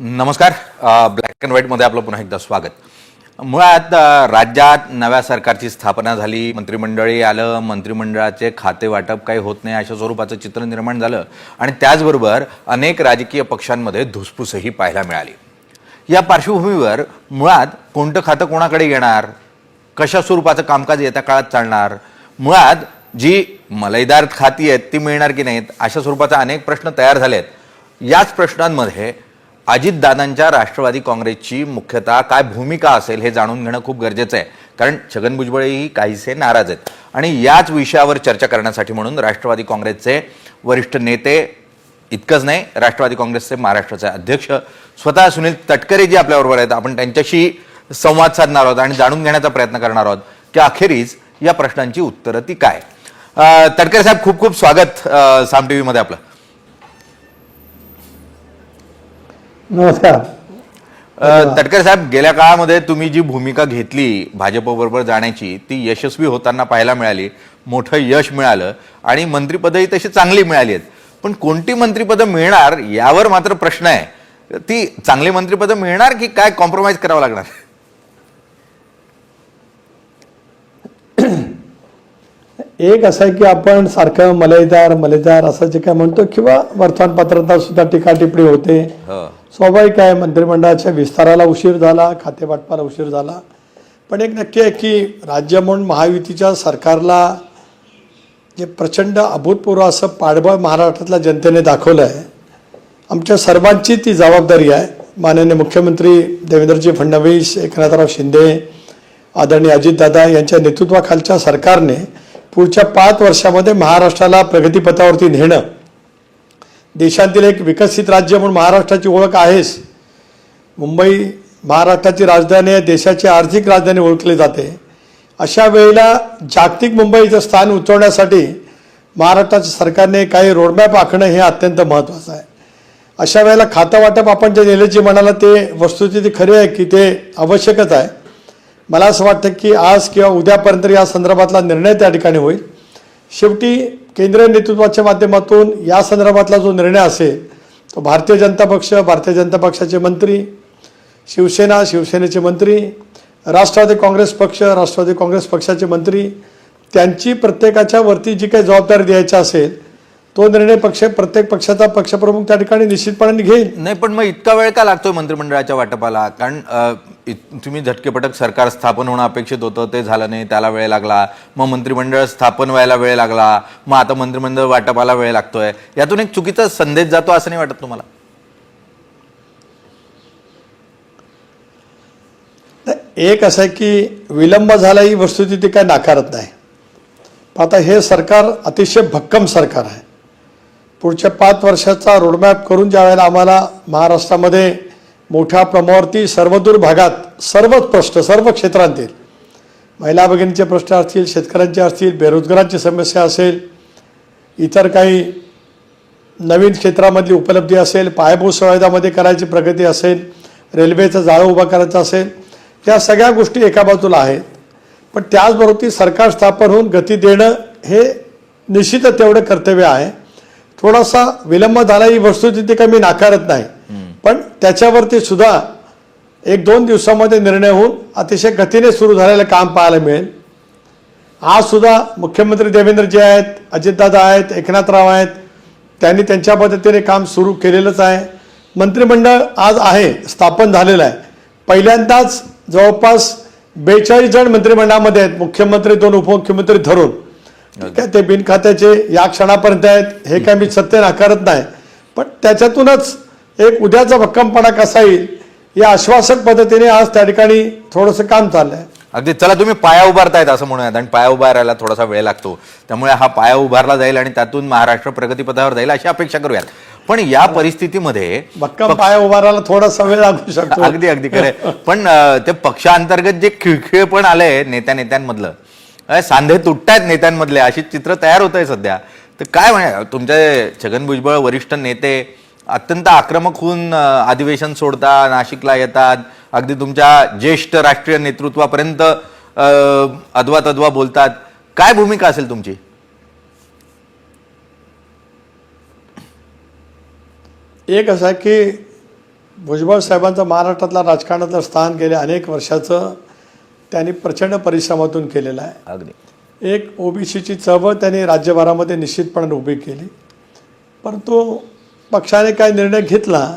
नमस्कार. Black and व्हाईटमध्ये आपलं पुन्हा एकदा स्वागत. मुळात राज्यात नव्या सरकारची स्थापना झाली मंत्रिमंडळी आलं मंत्रिमंडळाचे खाते वाटप काही होत नाही अशा स्वरूपाचं चित्र निर्माण झालं आणि त्याचबरोबर अनेक राजकीय पक्षांमध्ये धुसफूसही पाहायला मिळाली. या पार्श्वभूमीवर मुळात कोणतं खातं कोणाकडे येणार? कशा स्वरूपाचं कामकाज येत्या काळात चालणार? मुळात जी मलईदार खाती आहेत ती मिळणार की नाहीत अशा स्वरूपाचे अनेक प्रश्न तयार झाले आहेत याच प्रश्नांमध्ये अजितदादांच्या राष्ट्रवादी काँग्रेसची मुख्यतः काय भूमिका असेल हे जाणून घेणं खूप गरजेचं आहे. कारण छगन भुजबळही काहीसे नाराज आहेत. आणि याच विषयावर चर्चा करण्यासाठी म्हणून राष्ट्रवादी काँग्रेसचे वरिष्ठ नेते इतकंच नाही राष्ट्रवादी काँग्रेसचे महाराष्ट्राचे अध्यक्ष स्वतः सुनील तटकरे जी आपल्याबरोबर आहेत. आपण त्यांच्याशी संवाद साधणार आहोत आणि जाणून घेण्याचा प्रयत्न करणार आहोत की अखेरीस या प्रश्नांची उत्तरं ती काय. तटकरे साहेब खूप खूप स्वागत साम टी व्हीमध्ये आपलं. नमस्कार. तटकरे साहेब गेल्या काळामध्ये तुम्ही जी भूमिका घेतली भाजपबरोबर जाण्याची ती यशस्वी होताना पाहायला मिळाली मोठं यश मिळालं आणि मंत्रिपदही तशी चांगली मिळाली आहेत. पण कोणती मंत्रिपदं मिळणार यावर मात्र प्रश्न आहे. ती चांगली मंत्रिपदं मिळणार की काय कॉम्प्रोमाइज करावं लागणार? एक असं आहे की आपण सारखं मलईदार मलेदार असं जे काय म्हणतो किंवा वर्तमानपत्रात सुद्धा टीका टिप्पणी होते. हो. स्वाभाविक आहे मंत्रिमंडळाच्या विस्ताराला उशीर झाला खातेवाटपाला उशीर झाला. पण एक नक्की आहे की राज्य म्हणून महायुतीच्या सरकारला जे प्रचंड अभूतपूर्व असं पाठबळ महाराष्ट्रातल्या जनतेने दाखवलं आहे आमच्या सर्वांची ती जबाबदारी आहे. माननीय मुख्यमंत्री देवेंद्रजी फडणवीस एकनाथराव शिंदे आदरणीय अजितदादा यांच्या नेतृत्वाखालच्या सरकारने पुढच्या पाच वर्षामध्ये महाराष्ट्राला प्रगतीपथावरती नेणं देशातील एक विकसित राज्य म्हणून महाराष्ट्राची ओळख आहेच. मुंबई महाराष्ट्राची राजधानी आहे देशाची आर्थिक राजधानी ओळखली जाते. अशा वेळेला जागतिक मुंबईचं स्थान उचवण्यासाठी महाराष्ट्राच्या सरकारने काही रोडमॅप आखणं हे अत्यंत महत्त्वाचं आहे. अशा वेळेला खातं वाटप आपण जे नेल्याची म्हणाला ते वस्तुस्थिती खरी आहे की ते आवश्यकच आहे. मला असं वाटतं की आज किंवा उद्यापर्यंत या संदर्भातला निर्णय त्या ठिकाणी होईल. शेवटी केंद्रीय नेतृत्वाच्या माध्यमातून या संदर्भातला जो निर्णय असेल तो भारतीय जनता पक्ष भारतीय जनता पक्षाचे मंत्री शिवसेना शिवसेनेचे मंत्री राष्ट्रवादी काँग्रेस पक्ष राष्ट्रवादी काँग्रेस पक्षाचे मंत्री त्यांची प्रत्येकाच्या वरती जी काही जबाबदारी द्यायची असेल तो निर्णय पक्ष प्रत्येक पक्षाचा पक्षप्रमुख त्या ठिकाणी निश्चितपणे घेईल. नाही पण मग इतका वेळ का लागतोय मंत्रिमंडळाच्या वाटपाला? कारण तुम्ही झटकेपटक सरकार स्थापन होणं अपेक्षित होतं ते झालं नाही त्याला वेळ लागला. मग मंत्रिमंडळ स्थापन व्हायला वेळ लागला. मग आता मंत्रिमंडळ वाटपाला वेळ लागतोय. यातून एक चुकीचा संदेश जातो असं नाही वाटत तुम्हाला? एक असं आहे की विलंब झाला ही वस्तुस्थिती काय नाकारत नाही. आता हे सरकार अतिशय भक्कम सरकार आहे. पुढच्या पाच वर्षाचा रोडमॅप करून ज्या वेळेला आम्हाला महाराष्ट्रामध्ये मोठ्या प्रमाणावरती सर्वदूर भागात सर्वच प्रश्न सर्व क्षेत्रांतील महिला भगिनीचे प्रश्न असतील शेतकऱ्यांचे असतील बेरोजगारांची समस्या असेल इतर काही नवीन क्षेत्रामधली उपलब्धी असेल पायाभूत सुविधामध्ये करायची प्रगती असेल रेल्वेचं जाळं उभं करायचं असेल या सगळ्या गोष्टी एका बाजूला आहेत. पण त्याचबरोबर ती सरकार स्थापन होऊन गती देणं हे निश्चितच तेवढं कर्तव्य आहे. थोडासा विलंब झाला ही वस्तुस्थिती काही मी नाकारत नाही. पण त्याच्यावरती सुद्धा एक दोन दिवसामध्ये निर्णय होऊन अतिशय गतीने सुरू झालेलं काम पाहायला मिळेल. आज सुद्धा मुख्यमंत्री देवेंद्रजी आहेत अजितदादा आहेत एकनाथराव आहेत. त्यांनी त्यांच्या पद्धतीने काम सुरू केलेलंच आहे. मंत्रिमंडळ आज आहे स्थापन झालेलं आहे. पहिल्यांदाच जवळपास बेचाळीस जण मंत्रिमंडळामध्ये आहेत. मुख्यमंत्री दोन उपमुख्यमंत्री धरून. ठीक आहे ते बिनखात्याचे या क्षणापर्यंत आहेत. हे काय मी सत्य नाकारत नाही. पण त्याच्यातूनच एक उद्याचा भक्कमपणा कसा येईल या आश्वासक पद्धतीने आज त्या ठिकाणी थोडंसं काम चाललंय. अगदी चला तुम्ही पाया उभारतायत असं म्हणूयात. आणि पाया उभारायला थोडासा वेळ लागतो. त्यामुळे हा पाया उभारला जाईल आणि त्यातून महाराष्ट्र प्रगतीपथावर जाईल अशी अपेक्षा करूयात. पण या परिस्थितीमध्ये भक्कम पाया उभारायला थोडासा वेळ लागू शकतो. अगदी अगदी खरंय पण ते पक्षांतर्गत जे खिळखिळ पण आलंय नेत्या नेत्यांमधलं सांधे तुटतायत नेत्यांमधले अशी चित्र तयार होत आहे सध्या. तर काय म्हणे तुमचे छगन भुजबळ वरिष्ठ नेते अत्यंत आक्रमक होऊन अधिवेशन सोडतात नाशिकला येतात. अगदी तुमच्या ज्येष्ठ राष्ट्रीय नेतृत्वापर्यंत अं, अद्वा तद्वा बोलतात. काय भूमिका असेल तुमची? एक असं आहे की भुजबळ साहेबांचं महाराष्ट्रातल्या राजकारणातलं स्थान गेल्या अनेक वर्षाचं त्यांनी प्रचंड परिश्रमातून केलेलं आहे. अगदी. एक ओबीसीची चळवळ त्यांनी राज्यभरामध्ये निश्चितपणे उभी केली. परंतु पक्षाने काय निर्णय घेतला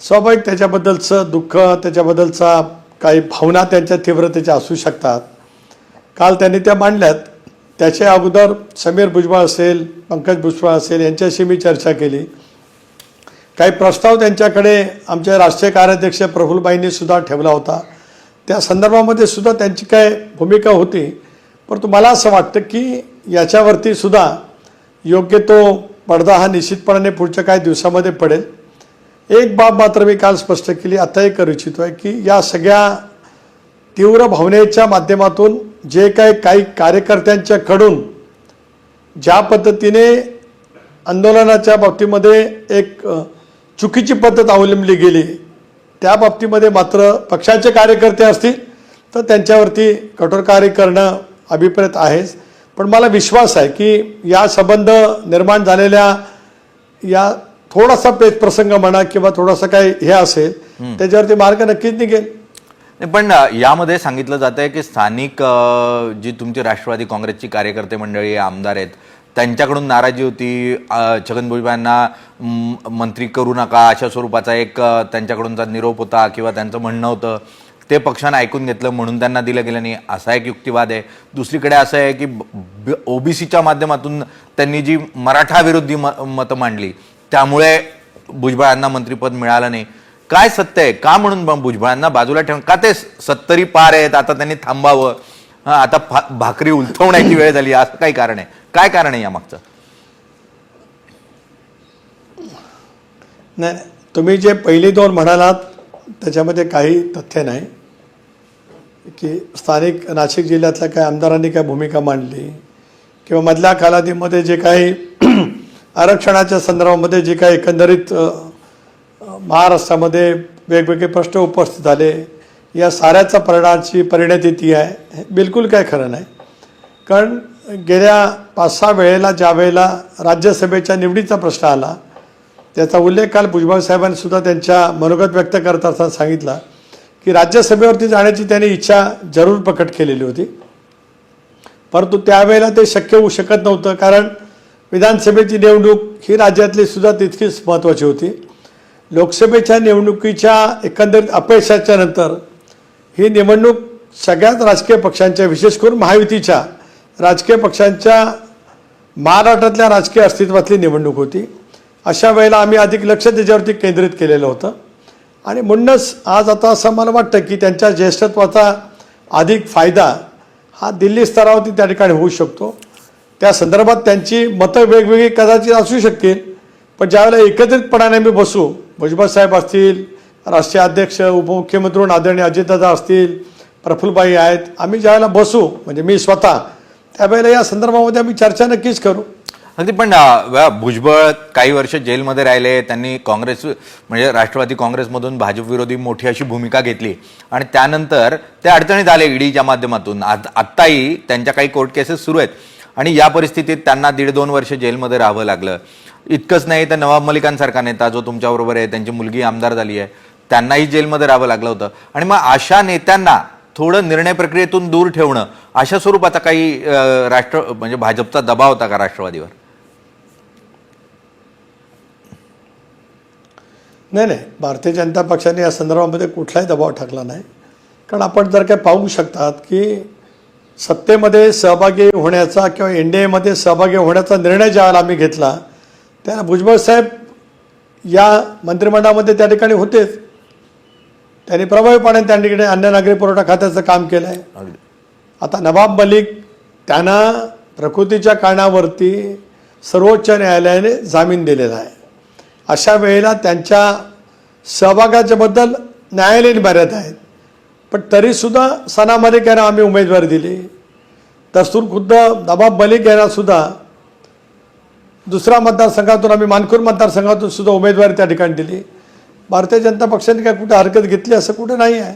स्वाभाविक त्याच्याबद्दलचं दुःख त्याच्याबद्दलचा काही भावना त्यांच्या तीव्रतेच्या असू शकतात. काल त्यांनी त्या मांडल्यात. त्याच्या अगोदर समीर भुजबळ असेल पंकज भुजबळ असेल यांच्याशी मी चर्चा केली. काही प्रस्ताव त्यांच्याकडे आमचे राष्ट्रीय कार्याध्यक्ष प्रफुल्लबाईंनी सुद्धा ठेवला होता. त्या संदर्भामध्ये सुद्धा त्यांची काय भूमिका होती परंतु मला असं वाटतं की याच्यावरती सुद्धा योग्य तो पडदा हा निश्चितपणाने पुढच्या काही दिवसामध्ये पडेल. एक बाब मात्र मी काल स्पष्ट केली आताही करू इच्छितो आहे की या सगळ्या तीव्र भावनेच्या माध्यमातून जे काही काही कार्यकर्त्यांच्याकडून ज्या पद्धतीने आंदोलनाच्या बाबतीमध्ये एक चुकीची पद्धत अवलंबली गेली त्या बाबतीमध्ये मात्र पक्षाचे कार्यकर्ते असतील तर त्यांच्यावरती कठोर कार्य करणं अभिप्रेत आहेच. पण मला विश्वास आहे की या संबंध निर्माण झालेल्या या थोडासा पेच प्रसंग म्हणा किंवा थोडासा काही हे असेल त्याच्यावरती मार्ग नक्कीच निघेल. पण यामध्ये सांगितलं जात आहे की स्थानिक जी तुमची राष्ट्रवादी काँग्रेसची कार्यकर्ते मंडळी आमदार आहेत त्यांच्याकडून नाराजी होती. छगन भुजबळांना मंत्री करू नका अशा स्वरूपाचा एक त्यांच्याकडूनचा निरोप होता किंवा त्यांचं म्हणणं होतं. ते पक्षानं ऐकून घेतलं म्हणून त्यांना दिलं गेलं नाही. असा एक युक्तिवाद आहे. दुसरीकडे असं आहे की ओबीसीच्या माध्यमातून त्यांनी जी मराठा विरोधी म मतं मांडली त्यामुळे भुजबळांना मंत्रिपद मिळालं नाही. काय सत्य आहे? का म्हणून भुजबळांना बाजूला ठेवून? का ते सत्तरी पार आहेत? आता त्यांनी थांबावं. हा आता फा- भाकरी उलथवण्याची वेळ झाली. असं काही कारण आहे? काय कारण आहे यामागचं? नाही नाही. तुम्ही जे पहिली दोन म्हणालात त्याच्यामध्ये काही तथ्य नाही. की स्थानिक नाशिक जिल्ह्यातल्या काही आमदारांनी काय भूमिका मांडली किंवा मधल्या कालावधीमध्ये जे काही आरक्षणाच्या संदर्भामध्ये जे काही एकंदरीत महाराष्ट्रामध्ये वेगवेगळे प्रश्न उपस्थित झाले या साऱ्याचा परिणामाची परिणती ती आहे हे बिलकुल काय खरं नाही. कारण गेल्या पाच सहा वेळेला ज्या वेळेला राज्यसभेच्या निवडीचा प्रश्न आला त्याचा उल्लेख काल भुजबळ साहेबांनी सुद्धा त्यांच्या मनोगत व्यक्त करत असताना सांगितला की राज्यसभेवरती जाण्याची त्यांनी इच्छा जरूर प्रकट केलेली होती. परंतु त्यावेळेला ते शक्य होऊ शकत नव्हतं कारण विधानसभेची निवडणूक ही राज्यातली सुद्धा तितकीच महत्त्वाची होती. लोकसभेच्या निवडणुकीच्या एकंदरीत अपयशाच्या नंतर ही निवडणूक सगळ्याच राजकीय पक्षांच्या विशेष करून महायुतीच्या राजकीय पक्षांच्या महाराष्ट्रातल्या राजकीय अस्तित्वातली निवडणूक होती. अशा वेळेला आम्ही अधिक लक्ष त्याच्यावरती केंद्रित केलेलं होतं. आणि म्हणूनच आज आता असं मला वाटतं की त्यांच्या ज्येष्ठत्वाचा अधिक फायदा हा दिल्ली स्तरावरती त्या ठिकाणी होऊ शकतो. त्या संदर्भात त्यांची मतं वेगवेगळी कदाचित असू शकतील पण ज्यावेळेला एकत्रितपणाने आम्ही बसू भुजबळ साहेब असतील राष्ट्रीय अध्यक्ष उपमुख्यमंत्री आदरणीय अजितदादा असतील प्रफुल्लबाई आहेत आम्ही ज्यावेळेला बसू म्हणजे मी स्वतः त्यावेळेला या संदर्भामध्ये आम्ही चर्चा नक्कीच करू. अगदी पण भुजबळ काही वर्ष जेलमध्ये राहिले. त्यांनी काँग्रेस म्हणजे राष्ट्रवादी काँग्रेसमधून भाजप विरोधी मोठी अशी भूमिका घेतली. आणि त्यानंतर ते अडचणीत आले ईडीच्या माध्यमातून. आत- आत्ताही त्यांच्या काही कोर्ट केसेस सुरू आहेत. आणि या परिस्थितीत त्यांना दीड दोन वर्ष जेलमध्ये राहावं लागलं. इतकंच नाही तर नवाब मलिकांसारखा नेता जो तुमच्याबरोबर आहे त्यांची मुलगी आमदार झाली आहे त्यांनाही जेलमध्ये राहावं लागलं होतं. आणि मग अशा नेत्यांना थोडं निर्णय प्रक्रियेतून दूर ठेवणं अशा स्वरूपाचा काही राष्ट्र म्हणजे भाजपचा दबाव होता का राष्ट्रवादीवर? नाही नाही. भारतीय जनता पक्षाने या संदर्भामध्ये कुठलाही दबाव टाकला नाही. कारण आपण जर काय पाहू शकतात की सत्तेमध्ये सहभागी होण्याचा किंवा एन डी एमध्ये सहभागी होण्याचा निर्णय ज्यावेळेला आम्ही घेतला त्याला भुजबळ साहेब या मंत्रिमंडळामध्ये त्या ठिकाणी होतेच त्यांनी प्रभावीपणे त्या ठिकाणी अन्न नागरी पुरवठा खात्याचं काम केलं आहे आता नवाब मलिक त्यांना प्रकृतीच्या कारणावरती सर्वोच्च न्यायालयाने जामीन दिलेला आहे. अशा वेळेला त्यांच्या सहभागाच्याबद्दल न्यायालयीन मर्यादा आहेत. पण तरीसुद्धा सना मलिक यांना आम्ही उमेदवारी दिली. तसून खुद्द नवाब मलिक यांनासुद्धा दुसऱ्या मतदारसंघातून आम्ही मानखूर मतदारसंघातून सुद्धा उमेदवारी त्या ठिकाणी दिली. भारतीय जनता पक्षाने काय कुठे हरकत घेतली असं कुठं नाही आहे.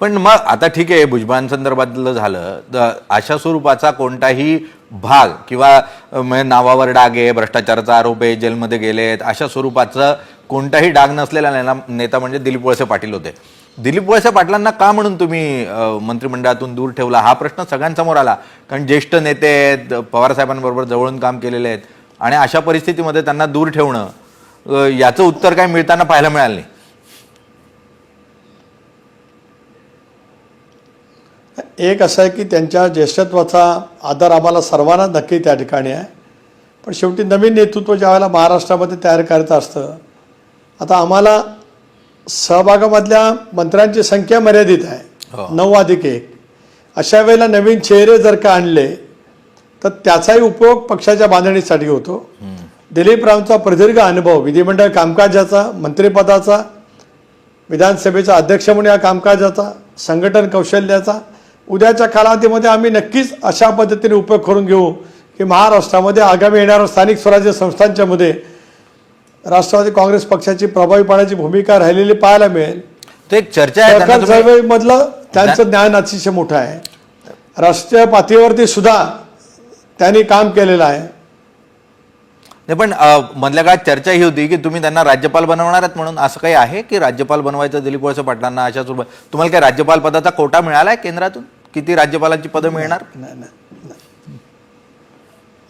पण मग आता ठीक आहे भुजबळांसंदर्भातलं झालं तर अशा स्वरूपाचा कोणताही भाग किंवा म्हणजे नावावर डाग आहे भ्रष्टाचाराचा आरोप आहे जेलमध्ये गेलेत अशा स्वरूपाचं कोणताही डाग नसलेला नेला- नेता म्हणजे दिलीप वळसे पाटील होते. दिलीप वळसे पाटलांना का म्हणून तुम्ही मंत्रिमंडळातून दूर ठेवला? हा प्रश्न सगळ्यांसमोर आला. कारण ज्येष्ठ नेते आहेत पवार साहेबांबरोबर जवळून काम केलेले आहेत. आणि अशा परिस्थितीमध्ये त्यांना दूर ठेवणं याचं उत्तर काय मिळताना पाहायला मिळालं नाही. एक असं आहे की त्यांच्या ज्येष्ठत्वाचा आदर आम्हाला सर्वांना नक्की त्या ठिकाणी आहे. पण शेवटी नवीन नेतृत्व ज्यावेळेला महाराष्ट्रामध्ये तयार करायचं असतं आता आम्हाला सहभागामधल्या मंत्र्यांची संख्या मर्यादित आहे. हो. नऊ अधिक एक. अशा वेळेला नवीन चेहरे जर का आणले तर त्याचाही उपयोग पक्षाच्या बांधणीसाठी होतो. दिलीप रावचा प्रदीर्घ अनुभव विधिमंडळ कामकाजाचा मंत्रिपदाचा विधानसभेचा अध्यक्ष म्हणून या कामकाजाचा संघटन कौशल्याचा उद्याच्या कालावधीमध्ये आम्ही नक्कीच अशा पद्धतीने उपयोग करून घेऊ की महाराष्ट्रामध्ये आगामी येणाऱ्या स्थानिक स्वराज्य संस्थांच्या मध्ये राष्ट्रवादी काँग्रेस पक्षाची प्रभावीपणाची भूमिका राहिलेली पाहायला मिळेल. तो एक चर्चा आहे तुम्ही- चळवळीमधलं त्यांचं ज्ञान अतिशय मोठं आहे. राष्ट्रीय पातळीवरती सुद्धा त्यांनी काम केलेलं आहे. नाही पण मधल्या काळात चर्चा ही होती की तुम्ही त्यांना राज्यपाल बनवणार आहात म्हणून. असं काही आहे की राज्यपाल बनवायचं दिलीप वळसे पाटलांना अशा तुम्हाला काय राज्यपाल पदाचा कोटा मिळालाय केंद्रातून? किती राज्यपालांची पदं मिळणार? नाही नाही नाही.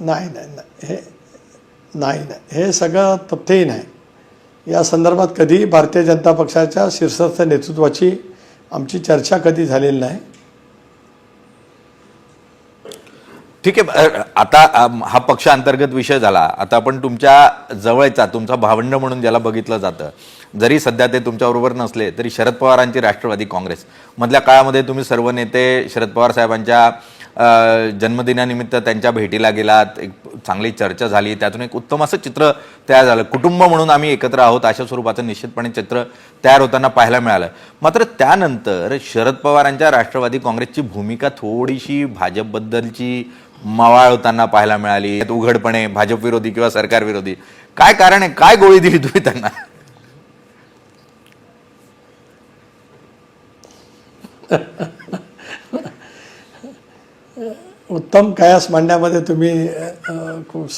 नाही नाही हे नाही नाही. हे सगळं तथ्यही नाही. या संदर्भात कधी भारतीय जनता पक्षाच्या शीर्षस्थ नेतृत्वाची आमची चर्चा कधी झालेली नाही. ठीक आहे. आता हा पक्ष अंतर्गत विषय झाला. आता आपण तुमच्या जवळचा तुमचा भावंड म्हणून ज्याला बघितलं जातं जरी सध्या ते तुमच्याबरोबर नसले तरी शरद पवारांची राष्ट्रवादी काँग्रेस. मधल्या काळामध्ये तुम्ही सर्व नेते शरद पवार साहेबांच्या जन्मदिनानिमित्त त्यांच्या भेटीला गेलात. एक चांगली चर्चा झाली. त्यातून एक उत्तम असं चित्र तयार झालं. कुटुंब म्हणून आम्ही एकत्र आहोत अशा स्वरूपाचं निश्चितपणे चित्र तयार होताना पाहायला मिळालं. मात्र त्यानंतर शरद पवारांच्या राष्ट्रवादी काँग्रेसची भूमिका थोडीशी भाजपबद्दलची मवाळ होताना पाहायला मिळाली. उघडपणे भाजप विरोधी किंवा सरकार विरोधी. काय कारण आहे? काय गोळी दिली तुम्ही त्यांना? उत्तम कयास मांडण्यामध्ये तुम्ही खूप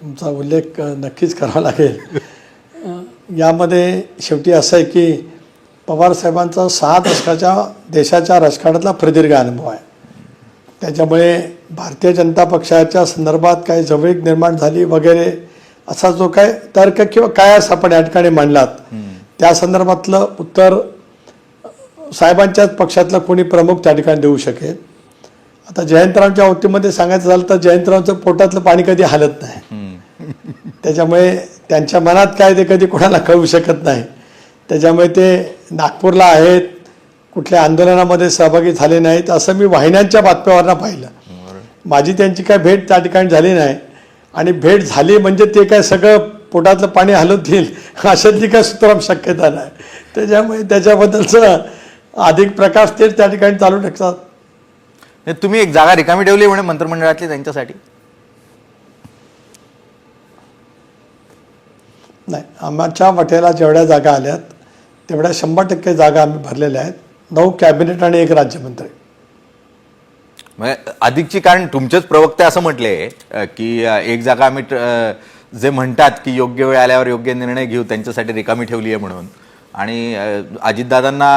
तुमचा उल्लेख नक्कीच करावा लागेल. यामध्ये शेवटी असं आहे की पवारसाहेबांचा सहा दशकाच्या देशाच्या राजकारणातला प्रदीर्घ अनुभव आहे. त्याच्यामुळे भारतीय जनता पक्षाच्या संदर्भात काही जवळीक निर्माण झाली वगैरे असा जो काय तर्क किंवा कायास आपण या ठिकाणी मांडलात त्या संदर्भातलं उत्तर साहेबांच्याच पक्षातलं कोणी प्रमुख त्या ठिकाणी देऊ शकेल. आता जयंतरावच्या बाबतीमध्ये सांगायचं झालं तर जयंतरावचं पोटातलं पाणी कधी हालत नाही. त्याच्यामुळे त्यांच्या मनात काय ते कधी कोणाला कळू शकत नाही. त्याच्यामुळे ते नागपूरला आहेत कुठल्या आंदोलनामध्ये सहभागी झाले नाहीत असं मी वाहिन्यांच्या बातम्यावरनं पाहिलं. माझी त्यांची काय भेट त्या ठिकाणी झाली नाही. आणि भेट झाली म्हणजे ते काय सगळं पोटातलं पाणी हलत देईल अशातली काय सुतराम शक्यता नाही. त्याच्यामुळे त्याच्याबद्दलचं अधिक प्रकाश ते त्या ठिकाणी चालू ठेवतात. नाही, तुम्ही एक जागा रिकामी ठेवली म्हणे मंत्रिमंडळातली त्यांच्यासाठी? नाही आमच्या वाट्याला जेवढ्या जागा आल्यात तेवढ्या शंभर टक्के जागा आम्ही भरलेल्या आहेत. नऊ कॅबिनेट आणि एक राज्यमंत्री. म्हणजे अधिकची कारण तुमचेच प्रवक्ते असं म्हटले की एक जागा आम्ही जे म्हणतात की योग्य वेळ आल्यावर योग्य निर्णय घेऊ त्यांच्यासाठी रिकामी ठेवली आहे म्हणून. आणि अजितदादांना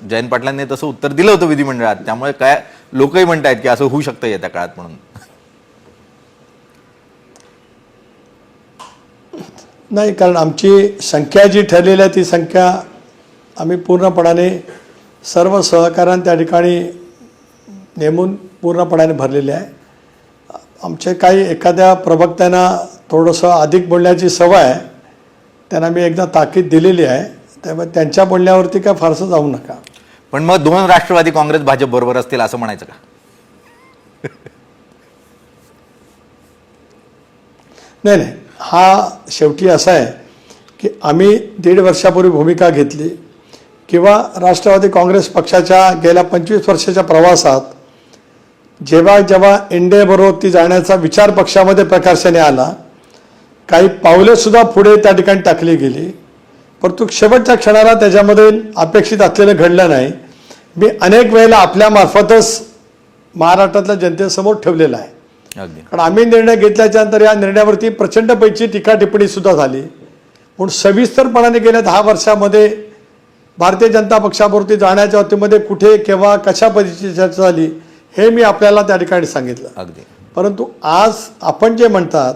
जयंत पाटलांनी तसं उत्तर दिलं होतं विधिमंडळात. त्यामुळे काय लोकही म्हणतायत की असं होऊ शकतं येत्या काळात म्हणून. नाही कारण आमची संख्या जी ठरलेली आहे ती संख्या आम्ही पूर्णपणाने सर्व सहकार्यां त्या ठिकाणी नेमून पूर्णपणाने भरलेले आहे. आमचे काही एखाद्या प्रवक्त्यांना थोडंसं अधिक बोलण्याची सवय आहे. त्यांना मी एकदा ताकीद दिलेली आहे. त्यामुळे त्यांच्या बोलण्यावरती काय फारसं जाऊ नका. पण मग दोन राष्ट्रवादी काँग्रेस भाजप बरोबर असतील असं म्हणायचं का? नाही नाही. हा शेवटी असा आहे की आम्ही दीड वर्षापूर्वी भूमिका घेतली किंवा राष्ट्रवादी काँग्रेस पक्षाच्या गेल्या पंचवीस वर्षाच्या प्रवासात जेव्हा जेव्हा इंडियाबरोबर ती जाण्याचा विचार पक्षामध्ये प्रकर्षाने आला काही पावलेसुद्धा पुढे त्या ठिकाणी टाकली गेली. परंतु शेवटच्या क्षणाला त्याच्यामध्ये अपेक्षित असलेलं घडलं नाही. मी अनेक वेळेला आपल्यामार्फतच महाराष्ट्रातल्या जनतेसमोर ठेवलेलं आहे. कारण आम्ही निर्णय घेतल्याच्या नंतर या निर्णयावरती प्रचंड पैकी टीका टिप्पणी सुद्धा झाली. म्हणून सविस्तरपणाने गेल्या दहा वर्षामध्ये भारतीय जनता पक्षावरती जाण्याच्या बाबतीमध्ये कुठे केव्हा कशा पद्धतीची चर्चा झाली हे मी आपल्याला त्या ठिकाणी सांगितलं. अगदी. परंतु आज आपण जे म्हणतात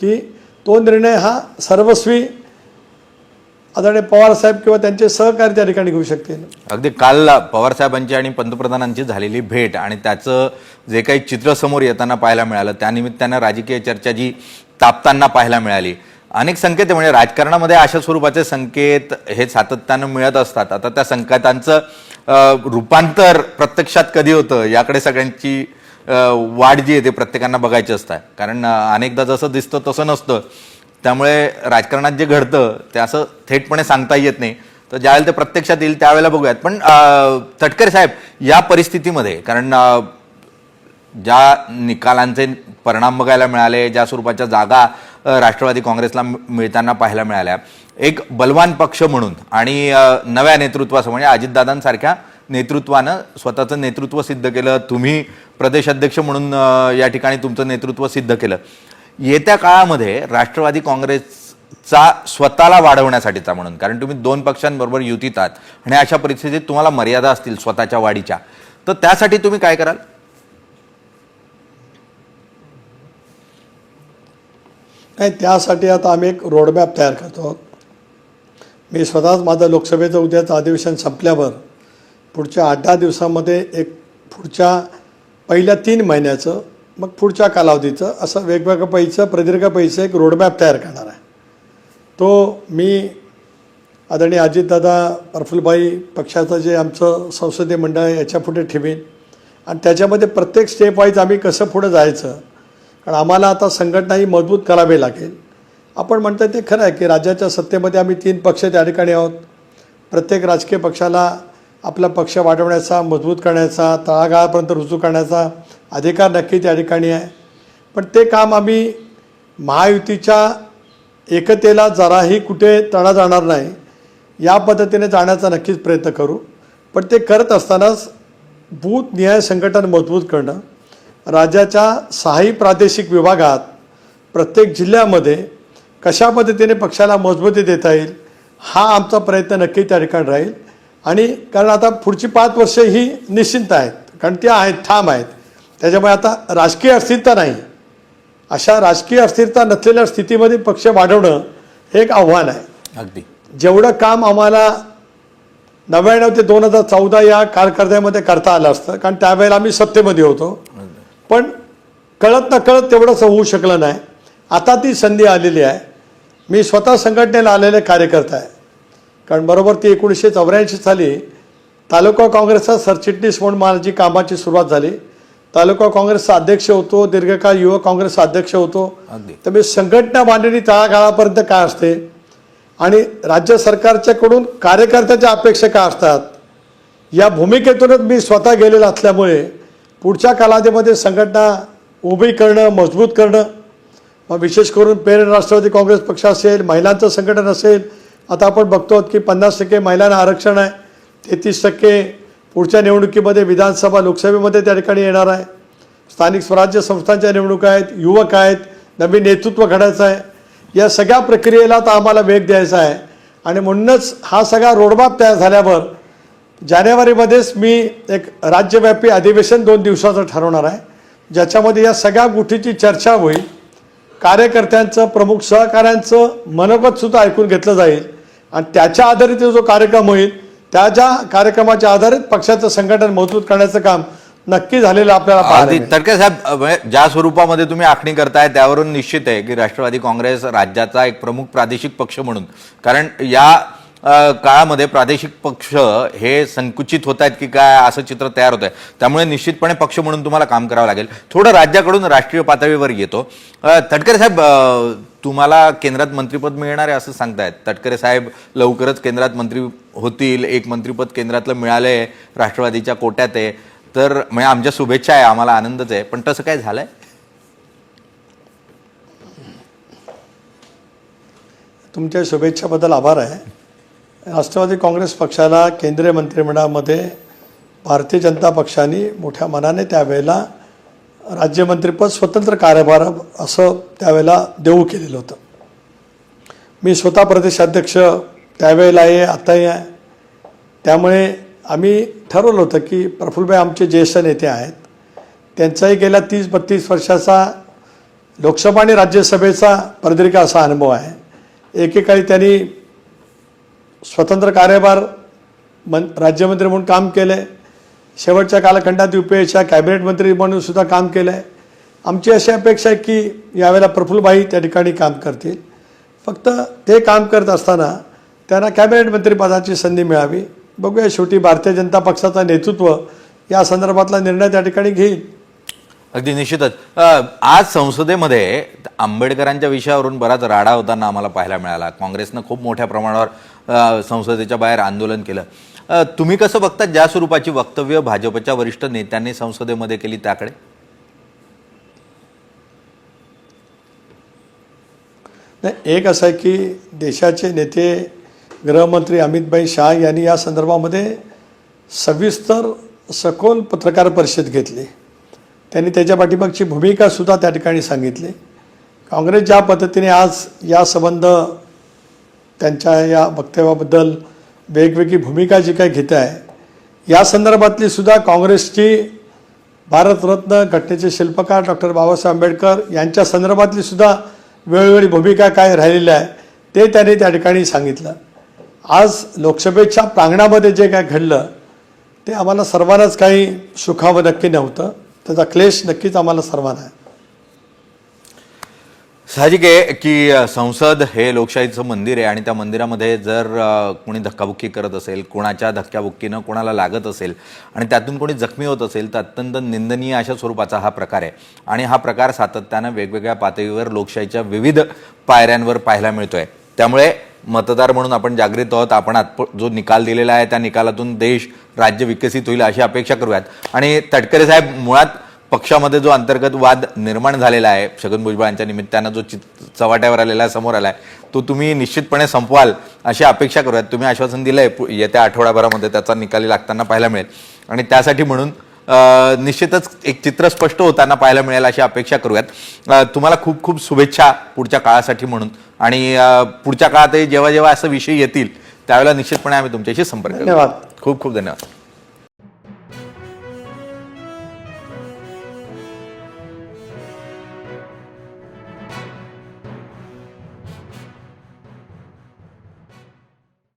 की तो निर्णय हा सर्वस्वी आदरणीय पवार साहेब किंवा त्यांचे सहकारी त्या ठिकाणी घेऊ शकतील. अगदी काल पवार साहेबांची आणि पंतप्रधानांची झालेली भेट आणि त्याचं जे काही चित्र समोर येताना पाहायला मिळालं त्यानिमित्तानं राजकीय चर्चा जी तापताना पाहायला मिळाली. अनेक संकेत आहे म्हणजे राजकारणामध्ये अशा स्वरूपाचे संकेत हे सातत्यानं मिळत असतात. आता त्या संकेतांचं रूपांतर प्रत्यक्षात कधी होतं याकडे सगळ्यांची वाढ जी आहे ते प्रत्येकांना बघायची असतं. कारण अनेकदा जसं दिसतं तसं नसतं. त्यामुळे राजकारणात जे घडतं ते असं थेटपणे सांगता येत नाही. तर ज्यावेळेला ते प्रत्यक्षात येईल त्यावेळेला बघूयात. पण अं, तटकरे साहेब या परिस्थितीमध्ये कारण ज्या निकालांचे परिणाम बघायला मिळाले ज्या स्वरूपाच्या जागा राष्ट्रवादी काँग्रेसला मिळताना पाहायला मिळाल्या. एक बलवान पक्ष म्हणून आणि नव्या नेतृत्वासह म्हणजे अजितदादांसारख्या नेतृत्वानं स्वतःचं नेतृत्व सिद्ध केलं तुम्ही प्रदेशाध्यक्ष म्हणून या ठिकाणी तुमचं नेतृत्व सिद्ध केलं. येत्या काळामध्ये राष्ट्रवादी काँग्रेसचा स्वतःला वाढवण्यासाठीचा म्हणून कारण तुम्ही दोन पक्षांबरोबर युतीत आहात आणि अशा परिस्थितीत तुम्हाला मर्यादा असतील स्वतःच्या वाढीच्या. तर त्यासाठी तुम्ही काय कराल? नाही त्यासाठी आता आम्ही एक रोडमॅप तयार करतो. आहोत मी स्वतःच माझं लोकसभेचं उद्याचं अधिवेशन संपल्यावर पुढच्या आठ दहा दिवसामध्ये एक पुढच्या पहिल्या तीन महिन्याचं मग पुढच्या कालावधीचं असं वेगवेगळं पैचं प्रदीर्घ पैसे एक रोडमॅप तयार करणार आहे. तो मी आदरणीय अजितदादा प्रफुल्लभाई पक्षाचं जे आमचं संसदीय मंडळ आहे याच्यापुढे ठेवीन. आणि त्याच्यामध्ये प्रत्येक स्टेप वाईज आम्ही कसं पुढे जायचं? कारण आम्हाला आता संघटना ही मजबूत करावी लागेल. आपण म्हणतो ते खरं आहे की राज्याच्या सत्तेमध्ये आम्ही तीन पक्ष त्या ठिकाणी आहोत. प्रत्येक राजकीय पक्षाला आपला पक्ष वाढवण्याचा मजबूत करण्याचा तळागाळापर्यंत रुजू करण्याचा अधिकार नक्की त्या ठिकाणी आहे. पण ते काम आम्ही महायुतीच्या एकतेला जराही कुठे तडा जाणार नाही या पद्धतीने जाण्याचा नक्कीच प्रयत्न करू. पण ते करत असतानाच बूथ न्याय संघटन मजबूत करणं राज्याच्या सहाही प्रादेशिक विभागात प्रत्येक जिल्ह्यामध्ये कशा पद्धतीने पक्षाला मजबूती देता येईल हा आमचा प्रयत्न नक्की त्या ठिकाणी राहील. आणि कारण आता पुढची पाच वर्ष ही निश्चिंत आहेत कारण ती आहेत ठाम आहेत. त्याच्यामुळे आता राजकीय अस्थिरता नाही. अशा राजकीय अस्थिरता नसलेल्या स्थितीमध्ये पक्ष वाढवणं हे एक आव्हान आहे. अगदी. जेवढं काम आम्हाला नव्याण्णव ते दोन हजार चौदा या कारकर्त्यामध्ये करता आलं असतं कारण त्यावेळेला आम्ही सत्तेमध्ये होतो. पण कळत नकळत तेवढंच होऊ शकलं नाही. आता ती संधी आलेली आहे. मी स्वतः संघटनेला आलेले कार्यकर्ता आहे. कारण बरोबर ती एकोणीसशे चौऱ्याऐंशी साली तालुका काँग्रेसचा सरचिटणीस म्हणून माझी कामाची सुरुवात झाली. तालुका काँग्रेसचा अध्यक्ष होतो दीर्घकाळ युवक काँग्रेसचा अध्यक्ष होतो. तर मी संघटना बांधणी तळागाळापर्यंत काय असते? आणि राज्य सरकारच्याकडून कार्यकर्त्याच्या अपेक्षा काय असतात? या भूमिकेतूनच मी स्वतः गेलेला असल्यामुळे पुढच्या कालावधीमध्ये संघटना उभी करणं मजबूत करणं मग विशेष करून पेर राष्ट्रवादी काँग्रेस पक्ष असेल महिलांचं संघटन असेल आता आपण बघतो की पन्नास टक्के महिलांना आरक्षण आहे तेहतीस टक्के पुढच्या निवडणुकीमध्ये विधानसभा लोकसभेमध्ये त्या ठिकाणी येणार आहे. स्थानिक स्वराज्य संस्थांच्या निवडणुका आहेत युवक आहेत नवीन नेतृत्व घडायचं आहे. या सगळ्या प्रक्रियेला तर आम्हाला वेग द्यायचा आहे. आणि म्हणूनच हा सगळा रोडमॅप तयार झाल्यावर जानेवारीमध्येच मी एक राज्यव्यापी अधिवेशन दोन दिवसाचं ठरवणार आहे. ज्याच्यामध्ये या सगळ्या गोष्टीची चर्चा होईल. कार्यकर्त्यांचं प्रमुख सहकाऱ्यांचं मनोगतसुद्धा ऐकून घेतलं जाईल. आणि त्याच्या आधारित जो कार्यक्रम होईल त्या ज्या कार्यक्रमाच्या आधारित पक्षाचं संघटन मजबूत करण्याचं काम नक्की झालेलं आपल्याला. तडके साहेब म्हणजे ज्या स्वरूपामध्ये तुम्ही आखणी करताय त्यावरून निश्चित आहे की राष्ट्रवादी काँग्रेस राज्याचा एक प्रमुख प्रादेशिक पक्ष म्हणून. कारण या काळामध्ये प्रादेशिक पक्ष हे संकुचित होत आहेत की काय असं चित्र तयार होत आहे त्यामुळे निश्चितपणे पक्ष म्हणून तुम्हाला काम करावं लागेल. थोडं राज्याकडून राष्ट्रीय पातळीवर येतो. तटकरे साहेब तुम्हाला केंद्रात मंत्रिपद मिळणार आहे असं सांगतायत. तटकरे साहेब लवकरच केंद्रात मंत्री होतील एक मंत्रिपद केंद्रातलं मिळालं आहे राष्ट्रवादीच्या कोट्यात आहे. तर म्हणजे आमच्या शुभेच्छा आहे आम्हाला आनंदच आहे. पण तसं काय झालंय? तुमच्या शुभेच्छाबद्दल आभार आहे. राष्ट्रवादी काँग्रेस पक्षाला केंद्रीय मंत्रिमंडळामध्ये भारतीय जनता पक्षाने मोठ्या मनाने त्यावेळेला राज्यमंत्रीपद स्वतंत्र कार्यभार असं त्यावेळेला देऊ केलेलं होतं. मी स्वतः प्रदेशाध्यक्ष त्यावेळेला आहे आताही आहे. त्यामुळे आम्ही ठरवलं होतं की प्रफुल्लभाई आमचे ज्येष्ठ नेते आहेत. त्यांचाही गेल्या तीस बत्तीस वर्षाचा लोकसभा आणि राज्यसभेचा प्रदीर्घ असा अनुभव आहे. एकेकाळी त्यांनी स्वतंत्र कार्यभार मन राज्यमंत्री म्हणून काम केलं. आहे शेवटच्या कालखंडात यू पी एच्या कॅबिनेट मंत्री म्हणून सुद्धा काम केलं आहे आमची अशी अपेक्षा आहे की यावेळेला प्रफुल्लभाई त्या ठिकाणी काम करतील. फक्त ते काम करत असताना त्यांना कॅबिनेट मंत्रीपदाची संधी मिळावी. बघूया शेवटी भारतीय जनता पक्षाचं नेतृत्व या संदर्भातला निर्णय त्या ठिकाणी घेईल. अगदी निश्चितच. आज संसदेमध्ये आंबेडकरांच्या विषयावरून बराच राडा होताना आम्हाला पाहायला मिळाला. काँग्रेसनं खूप मोठ्या प्रमाणावर संसदेच्या बाहेर आंदोलन केलं. तुम्ही कसं बघता ज्या स्वरूपाची वक्तव्य भाजपच्या वरिष्ठ नेत्यांनी संसदेमध्ये केली त्याकडे? नाही एक असं आहे की देशाचे नेते गृहमंत्री अमितभाई शाह यांनी या संदर्भामध्ये सविस्तर सखोल पत्रकार परिषद घेतली. त्यांनी त्याच्या पाठीमागची भूमिकासुद्धा त्या ठिकाणी सांगितली. काँग्रेस ज्या पद्धतीने आज या संबंध त्यांच्या या वक्तव्याबद्दल वेगवेगळी भूमिका जी काही घेत आहे या संदर्भातली सुद्धा काँग्रेसची भारतरत्न घटनेचे शिल्पकार डॉक्टर बाबासाहेब आंबेडकर यांच्या संदर्भातली सुद्धा वेळोवेळी भूमिका काय राहिलेली आहे ते त्यांनी त्या ठिकाणी सांगितलं. आज लोकसभेच्या प्रांगणामध्ये जे काय घडलं ते आम्हाला सर्वांनाच काही सुखावं नक्की नव्हतं. त्याचा क्लेश नक्कीच आम्हाला सर्वांना आहे. साहजिक आहे की संसद हे लोकशाहीचं मंदिर आहे आणि त्या मंदिरामध्ये जर कोणी धक्काबुक्की करत असेल कोणाच्या धक्काबुक्कीनं कोणाला लागत असेल आणि त्यातून कोणी जखमी होत असेल तर अत्यंत निंदनीय अशा स्वरूपाचा हा प्रकार आहे. आणि हा प्रकार सातत्यानं वेगवेगळ्या पातळीवर लोकशाहीच्या विविध पायऱ्यांवर पाहायला मिळतोय. त्यामुळे मतदार म्हणून आपण जागृत आहोत. आपण आत जो निकाल दिलेला आहे त्या निकालातून देश राज्य विकसित होईल अशी अपेक्षा करूयात. आणि तटकरे साहेब मुळात पक्षामध्ये जो अंतर्गत वाद निर्माण झालेला आहे छगन भुजबळांच्या निमित्तानं जो चित चव्हाट्यावर आलेला आहे समोर आलाय तो तुम्ही निश्चितपणे संपवाल अशी अपेक्षा करूयात. तुम्ही आश्वासन दिलंय पु- येत्या आठवड्याभरामध्ये त्याचा निकाली लागताना पाहायला मिळेल. आणि त्यासाठी म्हणून निश्चितच एक चित्र स्पष्ट होताना पाहायला मिळेल अशी अपेक्षा करूयात. तुम्हाला खूप खूप शुभेच्छा पुढच्या काळासाठी म्हणून. आणि पुढच्या काळातही जेव्हा जेव्हा असं विषय येतील त्यावेळेला निश्चितपणे आम्ही तुमच्याशी संपर्क करू. धन्यवाद. खूप खूप धन्यवाद.